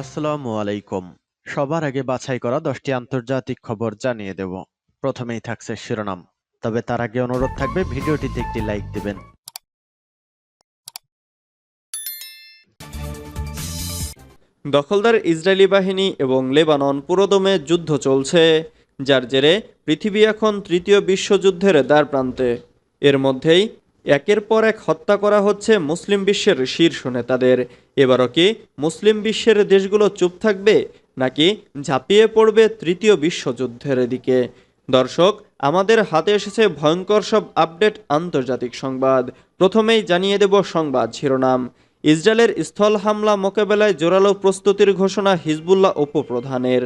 আসসালামু আলাইকুম। সবার আগে বাছাই করা দশটি আন্তর্জাতিক খবর জানিয়ে দেব। প্রথমেই থাকছে শিরোনাম। তবে তার আগে অনুরোধ থাকবে, ভিডিওটিতে একটি লাইক দিবেন। দখলদার ইসরায়েলি বাহিনী এবং লেবানন পুরোদমে যুদ্ধ চলছে, যার জেরে পৃথিবী এখন তৃতীয় বিশ্বযুদ্ধের দ্বার প্রান্তে এর মধ্যেই একের পর এক হত্যা করা হচ্ছে মুসলিম বিশ্বের শীর্ষ নেতাদের। এবারও কি মুসলিম বিশ্বের দেশগুলো চুপ থাকবে, নাকি ঝাঁপিয়ে পড়বে তৃতীয় বিশ্বযুদ্ধের দিকে? দর্শক, আমাদের হাতে এসেছে ভয়ঙ্কর সব আপডেট আন্তর্জাতিক সংবাদ। প্রথমেই জানিয়ে দেব সংবাদ শিরোনাম। ইসরায়েলের স্থল হামলা মোকাবেলায় জোরালো প্রস্তুতির ঘোষণা হিজবুল্লাহ উপপ্রধানের।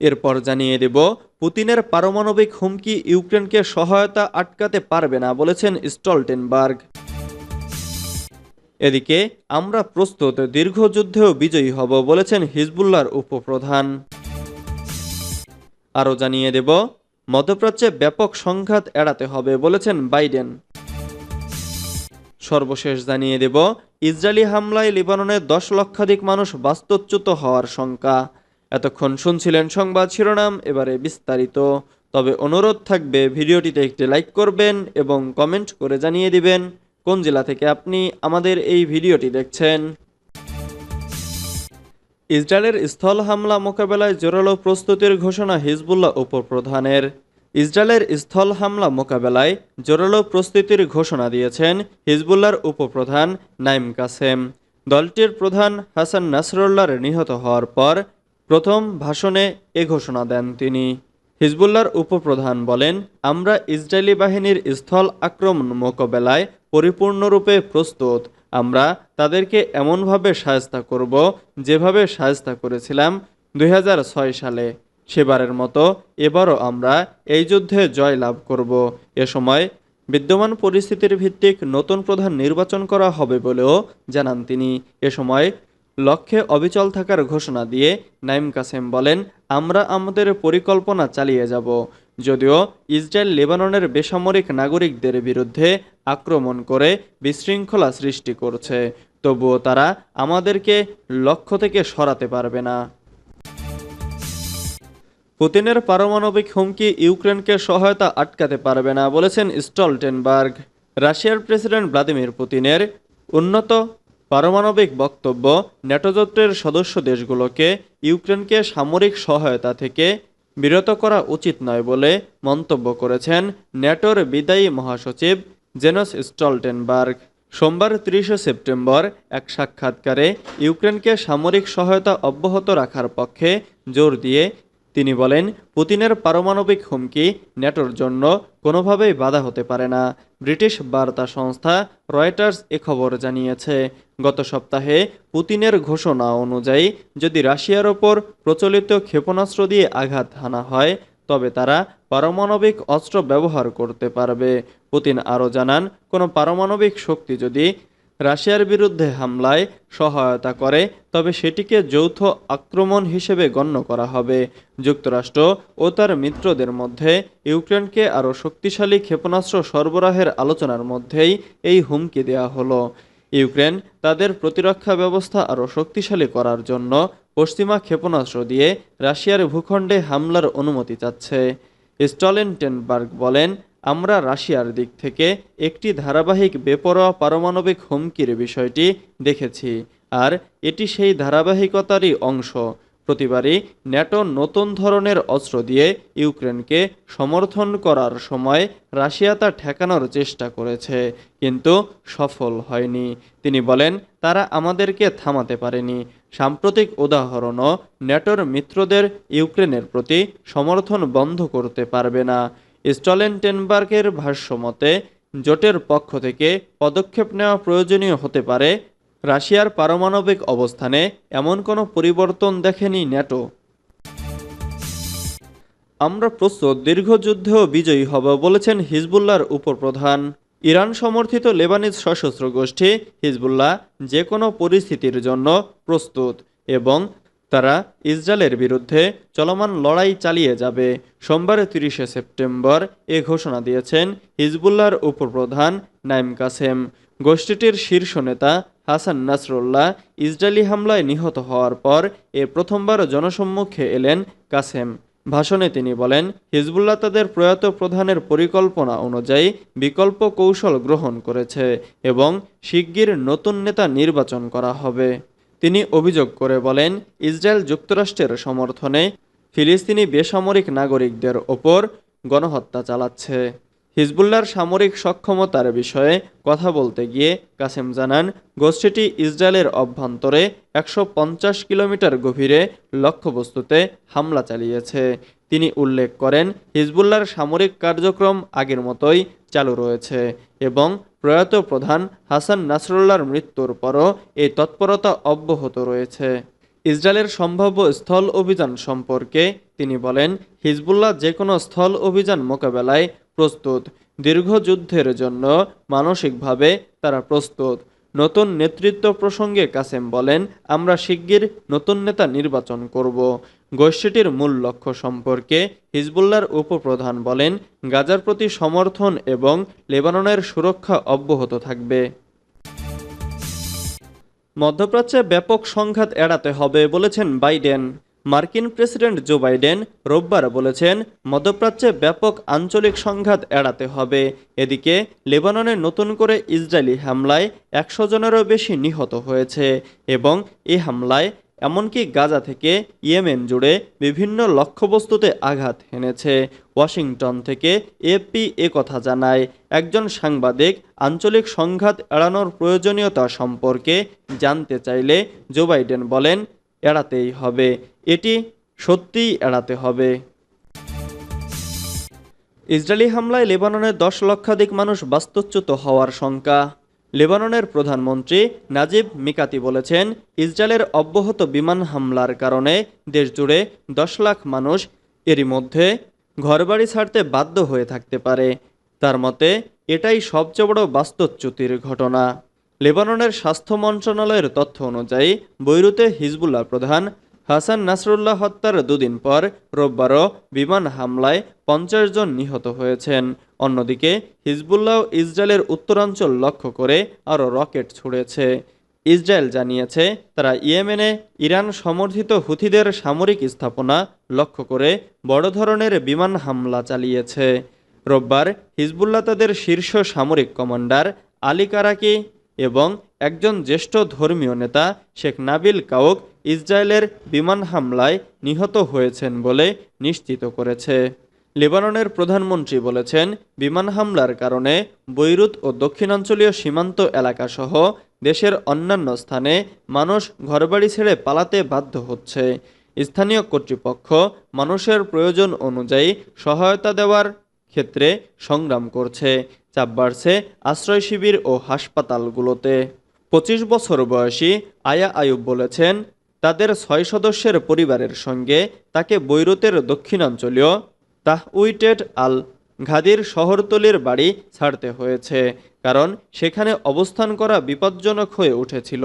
এরপর জানিয়ে দেব, পুতিনের পারমাণবিক হুমকি ইউক্রেনকে সহায়তা আটকাতে পারবে না, বলেছেন স্টলটেনবার্গ। এদিকে, আমরা প্রস্তুত, দীর্ঘ যুদ্ধেও বিজয়ী হব, বলেছেন হিজবুল্লাহর উপপ্রধান। আরও জানিয়ে দেব, মধ্যপ্রাচ্যে ব্যাপক সংঘাত এড়াতে হবে, বলেছেন বাইডেন। সর্বশেষ জানিয়ে দেব, ইসরায়েলি হামলায় লিবাননের দশ লক্ষাধিক মানুষ বাস্তুচ্যুত হওয়ার শঙ্কা। এতক্ষণ শুনছিলেন সংবাদ শিরোনাম, এবারে বিস্তারিত। তবে অনুরোধ থাকবে, ভিডিওটিতে একটি লাইক করবেন এবং কমেন্ট করে জানিয়ে দিবেন কোন জেলা থেকে আপনি আমাদের এই ভিডিওটি দেখছেন। ইসরায়েলের স্থল হামলা মোকাবেলায় জোরালো প্রস্তুতির ঘোষণা হিজবুল্লাহ উপপ্রধানের। ইসরায়েলের স্থল হামলা মোকাবেলায় জোরালো প্রস্তুতির ঘোষণা দিয়েছেন হিজবুল্লাহর উপপ্রধান নাইম কাসেম। দলটির প্রধান হাসান নাসরুল্লাহর নিহত হওয়ার পর প্রথম ভাষণে এ ঘোষণা দেন তিনি। হিজবুল্লাহর উপপ্রধান বলেন, আমরা ইসরায়েলি বাহিনীর স্থল আক্রমণ মোকাবেলায় পরিপূর্ণরূপে প্রস্তুত। আমরা তাদেরকে এমনভাবে সায়স্তা করব যেভাবে সায়স্তা করেছিলাম দুই হাজার ছয় সালে। সেবারের মতো এবারও আমরা এই যুদ্ধে জয় লাভ করব। এ সময় বিদ্যমান পরিস্থিতির ভিত্তিক নতুন প্রধান নির্বাচন করা হবে বলেও জানান তিনি। এ সময় লক্ষ্যে অবিচল থাকার ঘোষণা দিয়ে নাইম কাসেম বলেন, আমরা আমাদের পরিকল্পনা চালিয়ে যাব। যদিও ইসরায়েল লেবাননের বেসামরিক নাগরিকদের বিরুদ্ধে আক্রমণ করে বিশৃঙ্খলা সৃষ্টি করছে, তবুও তারা আমাদেরকে লক্ষ্য থেকে সরাতে পারবে না। পুতিনের পারমাণবিক হুমকি ইউক্রেনকে সহায়তা আটকাতে পারবে না বলেছেন স্টলটেনবার্গ। রাশিয়ার প্রেসিডেন্ট ভ্লাদিমির পুতিনের উন্নত পারমাণবিক বক্তব্য ন্যাটোজোটের সদস্য দেশগুলোকে ইউক্রেনকে সামরিক সহায়তা থেকে বিরত করা উচিত নয় বলে মন্তব্য করেছেন ন্যাটোর বিদায়ী মহাসচিব জেনস স্টলটেনবার্গ। সোমবার তিরিশে সেপ্টেম্বর এক সাক্ষাৎকারে ইউক্রেনকে সামরিক সহায়তা অব্যাহত রাখার পক্ষে জোর দিয়ে তিনি বলেন, পুতিনের পারমাণবিক হুমকি ন্যাটোর জন্য কোনোভাবেই বাধা হতে পারে না। ব্রিটিশ বার্তা সংস্থা রয়টার্স এ খবর জানিয়েছে, গত সপ্তাহে পুতিনের ঘোষণা অনুযায়ী, যদি রাশিয়ার ওপর প্রচলিত ক্ষেপণাস্ত্র দিয়ে আঘাত হানা হয়, তবে তারা পারমাণবিক অস্ত্র ব্যবহার করতে পারবে। পুতিন আরও জানান, কোনো পারমাণবিক শক্তি যদি রাশিয়ার বিরুদ্ধে হামলায় সহায়তা করে, তবে সেটিকে যৌথ আক্রমণ হিসেবে গণ্য করা হবে। যুক্তরাষ্ট্র ও তার মিত্রদের মধ্যে ইউক্রেনকে আরও শক্তিশালী ক্ষেপণাস্ত্র সরবরাহের আলোচনার মধ্যেই এই হুমকি দেওয়া হলো। ইউক্রেন তাদের প্রতিরক্ষা ব্যবস্থা আরও শক্তিশালী করার জন্য পশ্চিমা ক্ষেপণাস্ত্র দিয়ে রাশিয়ার ভূখণ্ডে হামলার অনুমতি চাচ্ছে। স্টলেনটেনবার্গ বলেন আমরা রাশিয়ার দিক থেকে একটি ধারাবাহিক বেপরোয়া পারমাণবিক হুমকির বিষয়টি দেখেছি, আর এটি সেই ধারাবাহিকতারই অংশ। প্রতিবারই ন্যাটো নতুন ধরনের অস্ত্র দিয়ে ইউক্রেনকে সমর্থন করার সময় রাশিয়া তা ঠেকানোর চেষ্টা করেছে, কিন্তু সফল হয়নি। তিনি বলেন, তারা আমাদেরকে থামাতে পারেনি। সাম্প্রতিক উদাহরণও ন্যাটোর মিত্রদের ইউক্রেনের প্রতি সমর্থন বন্ধ করতে পারবে না। স্টলেনটেনবার্গের ভাষ্যমতে, জোটের পক্ষ থেকে পদক্ষেপ নেওয়া প্রয়োজনীয় হতে পারে। রাশিয়ার পারমাণবিক অবস্থানে এমন কোনো পরিবর্তন দেখেনি ন্যাটো। আমরা প্রস্তুত, দীর্ঘ যুদ্ধেও বিজয়ী হব বলেছেন হিজবুল্লাহর উপপ্রধান। ইরান সমর্থিত লেবানিজ সশস্ত্র গোষ্ঠী হিজবুল্লাহ যে কোনো পরিস্থিতির জন্য প্রস্তুত এবং তারা ইসরায়েলের বিরুদ্ধে চলমান লড়াই চালিয়ে যাবে। সোমবার তিরিশে সেপ্টেম্বর এ ঘোষণা দিয়েছেন হিজবুল্লাহর উপপ্রধান নাইম কাসেম। গোষ্ঠীটির শীর্ষ নেতা হাসান নাসরুল্লাহ ইসরায়েলি হামলায় নিহত হওয়ার পর এ প্রথমবার জনসম্মুখে এলেন কাসেম। ভাষণে তিনি বলেন, হিজবুল্লাহ তাদের প্রয়াত প্রধানের পরিকল্পনা অনুযায়ী বিকল্প কৌশল গ্রহণ করেছে এবং শিগগির নতুন নেতা নির্বাচন করা হবে। তিনি অভিযোগ করে বলেন, ইসরায়েল যুক্তরাষ্ট্রের সমর্থনে ফিলিস্তিনি বেসামরিক নাগরিকদের ওপর গণহত্যা চালাচ্ছে। হিজবুল্লাহর সামরিক সক্ষমতার বিষয়ে কথা বলতে গিয়ে কাসেম জানান, গোষ্ঠীটি ইসরায়েলের অভ্যন্তরে একশো পঞ্চাশ কিলোমিটার গভীরে লক্ষ্যবস্তুতে হামলা চালিয়েছে। তিনি উল্লেখ করেন, হিজবুল্লাহর সামরিক কার্যক্রম আগের মতোই চালু রয়েছে এবং প্রয়াত প্রধান হাসান নাসরুল্লাহর মৃত্যুর পরও এই তৎপরতা অব্যাহত রয়েছে। ইসরায়েলের সম্ভাব্য স্থল অভিযান সম্পর্কে তিনি বলেন, হিজবুল্লাহ যে কোনো স্থল অভিযান মোকাবেলায় প্রস্তুত। দীর্ঘ যুদ্ধের জন্য মানসিকভাবে তারা প্রস্তুত। নতুন নেতৃত্ব প্রসঙ্গে কাসেম বলেন, আমরা শিগগির নতুন নেতা নির্বাচন করব। গোষ্ঠীটির মূল লক্ষ্য সম্পর্কে হিজবুল্লাহর উপপ্রধান বলেন, গাজার প্রতি সমর্থন এবং লেবাননের সুরক্ষা অব্যাহত থাকবে। মধ্যপ্রাচ্যে ব্যাপক সংঘাত এড়াতে হবে বলেছেন বাইডেন। মার্কিন প্রেসিডেন্ট জো বাইডেন রোববার বলেছেন, মধ্যপ্রাচ্যে ব্যাপক আঞ্চলিক সংঘাত এড়াতে হবে। এদিকে, লেবাননে নতুন করে ইসরায়েলি হামলায় একশো জনেরও বেশি নিহত হয়েছে এবং এই হামলায় এমনকি গাজা থেকে ইয়েমেন জুড়ে বিভিন্ন লক্ষ্যবস্তুতে আঘাত হেনেছে। ওয়াশিংটন থেকে এপি কথা জানায়, একজন সাংবাদিক আঞ্চলিক সংঘাত এড়ানোর প্রয়োজনীয়তা সম্পর্কে জানতে চাইলে জো বাইডেন বলেন, এড়াতেই হবে। এটি সত্যিই এড়াতে হবে। ইসরায়েলি হামলায় লেবাননের দশ লক্ষাধিক মানুষ বাস্তুচ্যুত হওয়ার শঙ্কা। লেবাননের প্রধানমন্ত্রী নাজিব মিকাতি বলেছেন, ইসরায়েলের অব্যাহত বিমান হামলার কারণে দেশজুড়ে দশ লাখ মানুষ এরই মধ্যে ঘরবাড়ি ছাড়তে বাধ্য হয়ে থাকতে পারে। তার মতে, এটাই সবচেয়ে বড় বাস্তুচ্যুতির ঘটনা। লেবাননের স্বাস্থ্য মন্ত্রণালয়ের তথ্য অনুযায়ী, বৈরুতে হিজবুল্লাহ প্রধান হাসান নাসরুল্লাহ হত্যার দুদিন পর রোববারও বিমান হামলায় পঞ্চাশ জন নিহত হয়েছেন। অন্যদিকে হিজবুল্লাহ ইসরায়েলের উত্তরাঞ্চল লক্ষ্য করে আরও রকেট ছুড়েছে। ইসরায়েল জানিয়েছে, তারা ইয়েমেনে ইরান সমর্থিত হুথিদের সামরিক স্থাপনা লক্ষ্য করে বড় ধরনের বিমান হামলা চালিয়েছে। রোববার হিজবুল্লাহ তাদের শীর্ষ সামরিক কমান্ডার আলী কারাকি এবং একজন জ্যেষ্ঠ ধর্মীয় নেতা শেখ নাবিল কাউক ইসরায়েলের বিমান হামলায় নিহত হয়েছেন বলে নিশ্চিত করেছে। লেবাননের প্রধানমন্ত্রী বলেছেন, বিমান হামলার কারণে বৈরুত ও দক্ষিণাঞ্চলীয় সীমান্ত এলাকাসহ দেশের অন্যান্য স্থানে মানুষ ঘরবাড়ি ছেড়ে পালাতে বাধ্য হচ্ছে। স্থানীয় কর্তৃপক্ষ মানুষের প্রয়োজন অনুযায়ী সহায়তা দেওয়ার ক্ষেত্রে সংগ্রাম করছে। চাপ বাড়ছে আশ্রয় শিবির ও হাসপাতালগুলোতে। পঁচিশ বছর বয়সী আয়া আয়ুব বলেছেন, তাদের ছয় সদস্যের পরিবারের সঙ্গে তাকে বৈরুতের দক্ষিণাঞ্চলীয় তাহউইটেড আল ঘাদির শহরতলির বাড়ি ছাড়তে হয়েছে, কারণ সেখানে অবস্থান করা বিপজ্জনক হয়ে উঠেছিল।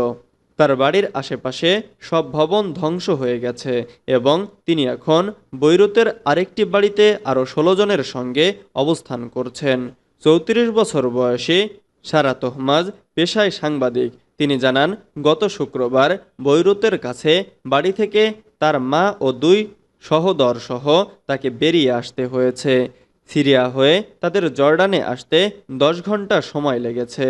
তার বাড়ির আশেপাশে সব ভবন ধ্বংস হয়ে গেছে এবং তিনি এখন বৈরুতের আরেকটি বাড়িতে আরও ষোলো জনের সঙ্গে অবস্থান করছেন। চৌত্রিশ বছর বয়সী সারা তোহমাজ পেশায় সাংবাদিক। তিনি জানান, গত শুক্রবার বৈরুতের কাছে বাড়ি থেকে তার মা ও দুই সহদর সহ তাকে বেরিয়ে আসতে হয়েছে। সিরিয়া হয়ে তাদের জর্ডানে আসতে দশ ঘণ্টা সময় লেগেছে।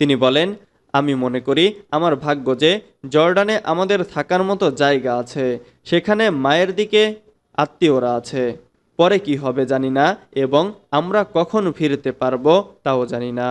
তিনি বলেন, আমি মনে করি আমার ভাগ্য যে জর্ডানে আমাদের থাকার মতো জায়গা আছে, সেখানে মায়ের দিকে আত্মীয়রা আছে। পরে কি হবে জানি না এবং আমরা কখন ফিরতে পারব তাও জানি না।